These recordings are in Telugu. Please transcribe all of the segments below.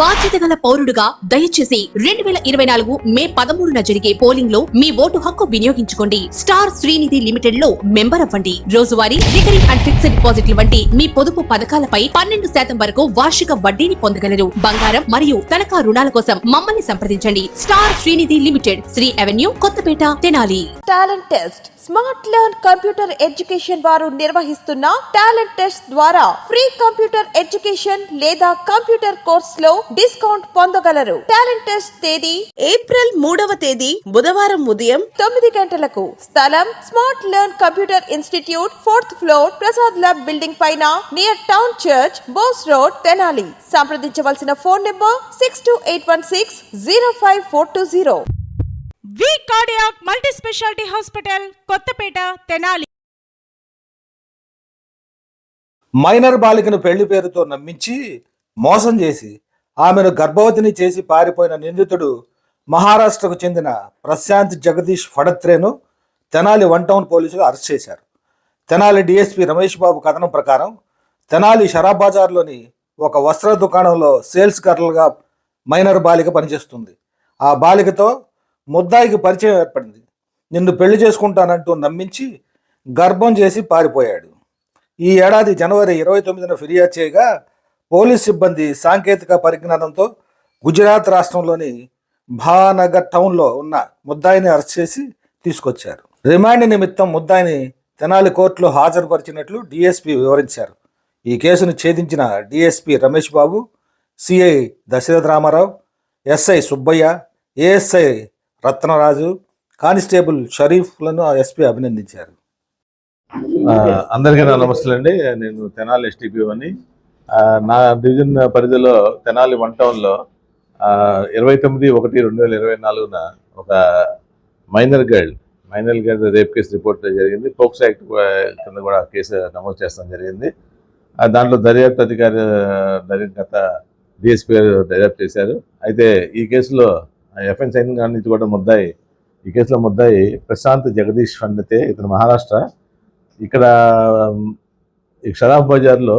బాధ్యత గల పౌరుడుగా దయచేసి రెండు వేల ఇరవై నాలుగు మే పదమూడున జరిగే పోలింగ్లో మీ ఓటు హక్కు వినియోగించుకోండి. స్టార్ శ్రీనిధి లిమిటెడ్లో మెంబర్ అవ్వండి. రోజువారీ రికరింగ్ అండ్ ఫిక్స్డ్ డిపాజిట్ల వంటి మీ పొదుపు పథకాలపై పన్నెండు శాతం వరకు వార్షిక వడ్డీని పొందగలరు. బంగారం మరియు తనఖా రుణాల కోసం మమ్మల్ని సంప్రదించండి. Star Srinidhi limited Sri avenue Kothapeta Tenali. Talent test smart learn computer education వారు నిర్వహిస్తున్న టాలెంట్ టెస్ట్ ద్వారా ఫ్రీ కంప్యూటర్ ఎడ్యుకేషన్ లేదా కంప్యూటర్ కోర్స్లో డిస్కౌంట్ పొందగలరు. టాలెంట్ టెస్ట్ తేదీ ఏప్రిల్ మూడవ తేదీ బుధవారం ఉదయం తొమ్మిది గంటలకు. స్థలం smart learn computer institute fourth floor Prasad lab building పైన near town church Bose road Tenali. సంప్రదించవలసిన phone number six two eight one six zero five four two zero V cardiac multi speciality hospital Kothapeta Tenali. Minor బాలికను పెళ్ళి పేరుతో నమ్మించి మోసం చేసి ఆమెను గర్భవతిని చేసి పారిపోయిన నిందితుడు మహారాష్ట్రకు చెందిన ప్రశాంత్ జగదీష్ ఫడత్రేను తెనాలి వన్ టౌన్ పోలీసులు అరెస్ట్ చేశారు. తెనాలి డిఎస్పీ రమేష్ బాబు కథనం ప్రకారం తెనాలి షరాబ్ బజార్లోని ఒక వస్త్ర దుకాణంలో సేల్స్ గర్ల్గా మైనర్ బాలిక పనిచేస్తుంది. ఆ బాలికతో ముద్దాయికి పరిచయం ఏర్పడింది. నిన్ను పెళ్ళి చేసుకుంటానంటూ నమ్మించి గర్భం చేసి పారిపోయాడు. ఈ ఏడాది జనవరి ఇరవై తొమ్మిదిన ఫిర్యాదు చేయగా పోలీస్ సిబ్బంది సాంకేతిక పరిజ్ఞానంతో గుజరాత్ రాష్ట్రంలోని భానగర్ టౌన్లో ఉన్న ముద్దాయిని అరెస్ట్ చేసి తీసుకొచ్చారు. రిమాండ్ నిమిత్తం ముద్దాయిని తెనాలి కోర్టులో హాజరుపరిచినట్లు డిఎస్పి వివరించారు. ఈ కేసును ఛేదించిన DSP Ramesh Babu CI Dasaratha Ramarao SI Subbaiah ASI Ratnaraju constable షరీఫ్లను SP అభినందించారు. అందరికీ నా నమస్తే అండి. నేను తెనాలి ఎస్టీపీ అని నా డివిజన్ పరిధిలో తెనాలి వన్ టౌన్లో ఇరవై తొమ్మిది ఒకటి రెండు వేల ఇరవై నాలుగున ఒక minor girl minor girl rape case report జరిగింది. పోక్సో యాక్ట్ కింద కూడా కేసు నమోదు చేస్తాం జరిగింది. దాంట్లో దర్యాప్తు అధికారి దర్యాప్తు గత డిఎస్పీ గారు దర్యాప్తు చేశారు. అయితే ఈ కేసులో ఎఫ్ఎన్ సైన్ గారి నుంచి కూడా ముద్దాయి ఈ కేసులో ముద్దాయి ప్రశాంత్ జగదీష్ పండితే ఇతను మహారాష్ట్ర. ఇక్కడ ఈ షరాఫ్ బజార్లో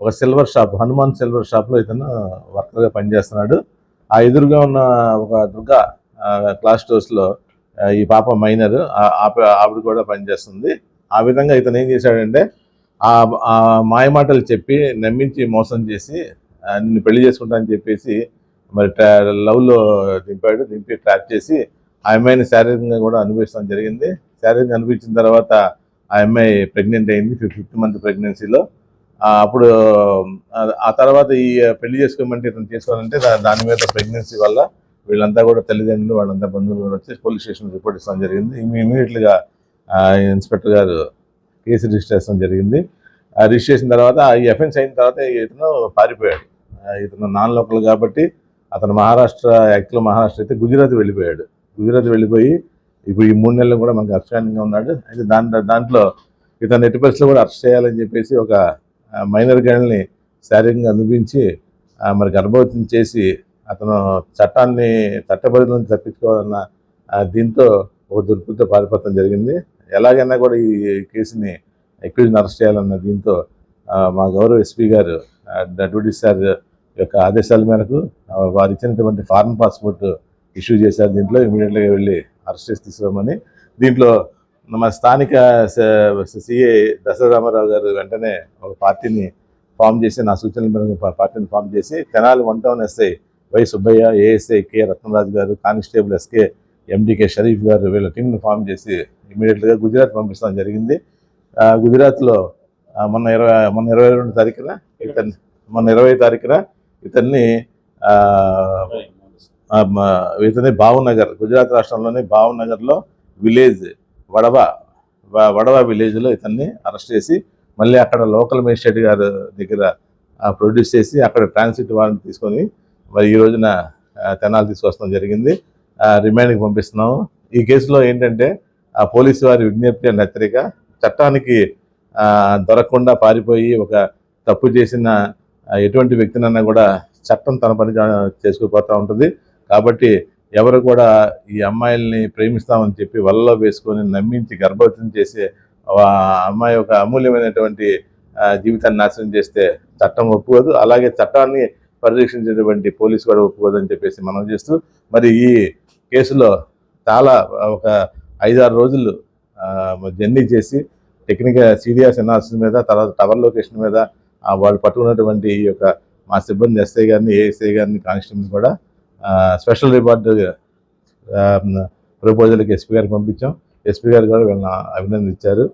ఒక సిల్వర్ షాప్ హనుమాన్ సిల్వర్ షాప్లో ఇతను వర్కర్గా పనిచేస్తున్నాడు. ఆ ఎదురుగా ఉన్న ఒక దుర్గా క్లాస్ స్టోర్స్లో ఈ పాప మైనర్ ఆ- ఆప- ఆవిడ కూడా పనిచేస్తుంది. ఆ విధంగా ఇతను ఏం చేశాడంటే ఆ మాయమాటలు చెప్పి నమ్మించి మోసం చేసి నిన్ను పెళ్ళి చేసుకుంటా అని చెప్పేసి మరి ట్రా- లవ్లో దింపాడు. దింపి ట్రాప్ చేసి ఆ అమ్మాయిని శారీరకంగా కూడా అనుభవించడం జరిగింది. శారీరకంగా అనిపించిన తర్వాత ఆ అమ్మాయి ప్రెగ్నెంట్ అయింది ఫిఫ్త్ మంత్ ప్రెగ్నెన్సీలో. అప్పుడు ఆ- తర్వాత ఈ పెళ్ళి చేసుకోమంటే ఇతను చేసుకోవాలంటే దాని మీద ప్రెగ్నెన్సీ వల్ల వీళ్ళంతా కూడా తల్లిదండ్రులు వాళ్ళంతా బంధువులు కూడా వచ్చి పోలీస్ స్టేషన్ రిపోర్ట్ ఇస్తాం జరిగింది. ఇమీడియట్గా ఇన్స్పెక్టర్ గారు కేసు రిజిస్టర్ చేస్తాం జరిగింది. ఆ రిజిస్టర్ చేసిన తర్వాత ఈ అఫెన్స్ అయిన తర్వాత ఇతను పారిపోయాడు. ఆ, ఇతను నాన్ లోకల్ కాబట్టి అతను మహారాష్ట్ర యాక్చువల్ మహారాష్ట్ర అయితే గుజరాత్ వెళ్ళిపోయాడు. గుజరాత్ వెళ్ళిపోయి ఇప్పుడు ఈ మూడు నెలలు కూడా మనకు అప్స్టాండింగ్గా ఉన్నాడు. అయితే దాంట్లో దాంట్లో ఇతను ఎట్టి పరిస్థితుల్లో కూడా అరెస్ట్ చేయాలని చెప్పేసి ఒక మైనర్ గర్ల్ని శారీరకంగా అనిపించి మరి గర్భవతిని చేసి అతను చట్టాన్ని చట్టపరిధి నుంచి తప్పించుకోవాలన్న దీంతో ఒక దుర్బుద్ధితో పారిపోవడం జరిగింది. ఎలాగైనా కూడా ఈ కేసుని ఎక్విజ్ని అరెస్ట్ చేయాలన్న దీంతో మా గౌరవ ఎస్పీ గారు డెప్యూటీ సార్ యొక్క ఆదేశాల మేరకు వారు ఇచ్చినటువంటి ఫారెన్ పాస్పోర్ట్ ఇష్యూ చేశారు. దీంట్లో ఇమీడియట్గా వెళ్ళి అరెస్ట్ చేసి తీసుకోమని దీంట్లో మన స్థానిక సిఏ దశరామారావు గారు వెంటనే ఒక పార్టీని ఫామ్ చేసి నా సూచనల మేరకు పార్టీని ఫామ్ చేసి Tenali one town SI Y Subbaiah ASI K Ratnaraju garu constable SK ఎండికే Sharif గారు వీళ్ళ టీంను ఫామ్ చేసి ఇమీడియట్గా గుజరాత్ పంపించడం జరిగింది. గుజరాత్లో మొన్న ఇరవై మొన్న ఇరవై రెండు తారీఖున ఇతన్ని మొన్న ఇరవై తారీఖున ఇతన్ని ఇతని భావనగర్ గుజరాత్ రాష్ట్రంలోని భావనగర్లో విలేజ్ వడవ వడవ విలేజ్లో ఇతన్ని అరెస్ట్ చేసి మళ్ళీ అక్కడ లోకల్ మేజిస్ట్రేట్ గారు దగ్గర ప్రొడ్యూస్ చేసి అక్కడ ట్రాన్సిట్ వారెంట్ తీసుకొని మరి ఈ రోజున తెనాలు తీసుకొస్తాం జరిగింది. రిమాండ్కి పంపిస్తున్నాము. ఈ కేసులో ఏంటంటే ఆ పోలీసు వారి విజ్ఞప్తి అండ్ హెచ్చరిక చట్టానికి దొరకకుండా పారిపోయి ఒక తప్పు చేసిన ఎటువంటి వ్యక్తినన్నా కూడా చట్టం తన పని చేసుకుపోతూ ఉంటుంది. కాబట్టి ఎవరు కూడా ఈ అమ్మాయిల్ని ప్రేమిస్తామని చెప్పి వలలో వేసుకొని నమ్మించి గర్భవతం చేసే అమ్మాయి ఒక అమూల్యమైనటువంటి జీవితాన్ని నాశనం చేస్తే చట్టం ఒప్పుకోదు. అలాగే చట్టాన్ని పరిరక్షించేటువంటి పోలీసు కూడా ఒప్పుకోదు అని చెప్పేసి మనం చేస్తూ మరి ఈ కేసులో చాలా ఒక ఐదారు రోజులు జర్నీ చేసి టెక్నికల్ సీరియస్ ఎనాలిసిస్ మీద తర్వాత టవర్ లొకేషన్ మీద వాళ్ళు పట్టుకున్నటువంటి ఈ యొక్క మా సిబ్బంది ఎస్ఐ గారిని ఏఎస్ఐ గారిని కానిస్టేబుల్ కూడా స్పెషల్ రివార్డు ప్రపోజల్కి ఎస్పీ గారికి పంపించాం. ఎస్పీ గారు కూడా వీళ్ళని అభినందించారు.